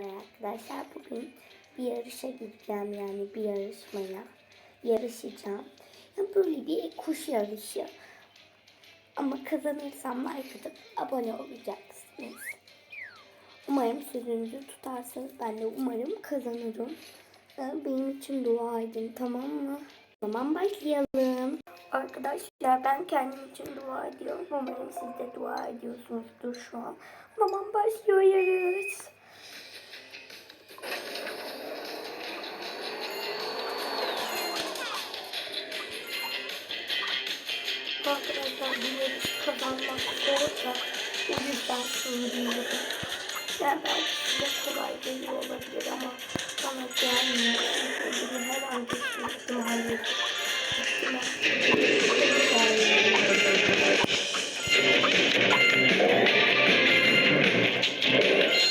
Arkadaşlar bugün bir yarışa gideceğim yani bir yarışmaya yarışacağım. Yani böyle bir kuş yarışı. Ama kazanırsam like atıp abone olacaksınız. Umarım sözünüzü tutarsınız. Ben de umarım kazanırım. Ee, Benim için dua edin tamam mı? O zaman başlayalım. Arkadaşlar ben kendim için dua ediyorum. Umarım siz de dua ediyorsunuzdur şu an. O zaman başlıyoruz. Arkadaşlar bir yarış kazanmak zor da o yüzden söylüyorum. Yani belki size kolay geliyor olabilir ama bana gelmiyor. Çünkü bunu her an geçme ihtimali yok.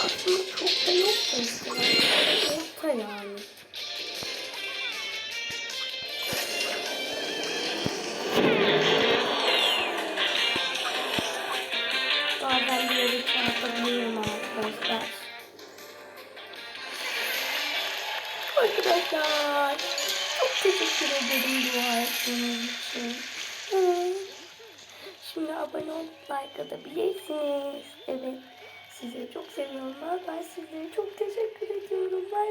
Aslında çok da yok işte. Orta yani. Bazen bir yere çarpabiliyorum arkadaşlar. Arkadaşlar çok teşekkür ederim dua ettiğiniz için. Şimdi abone olup like atabilirsiniz. Evet sizi çok seviyorum. Ben sizlere çok teşekkür ediyorum. Bay.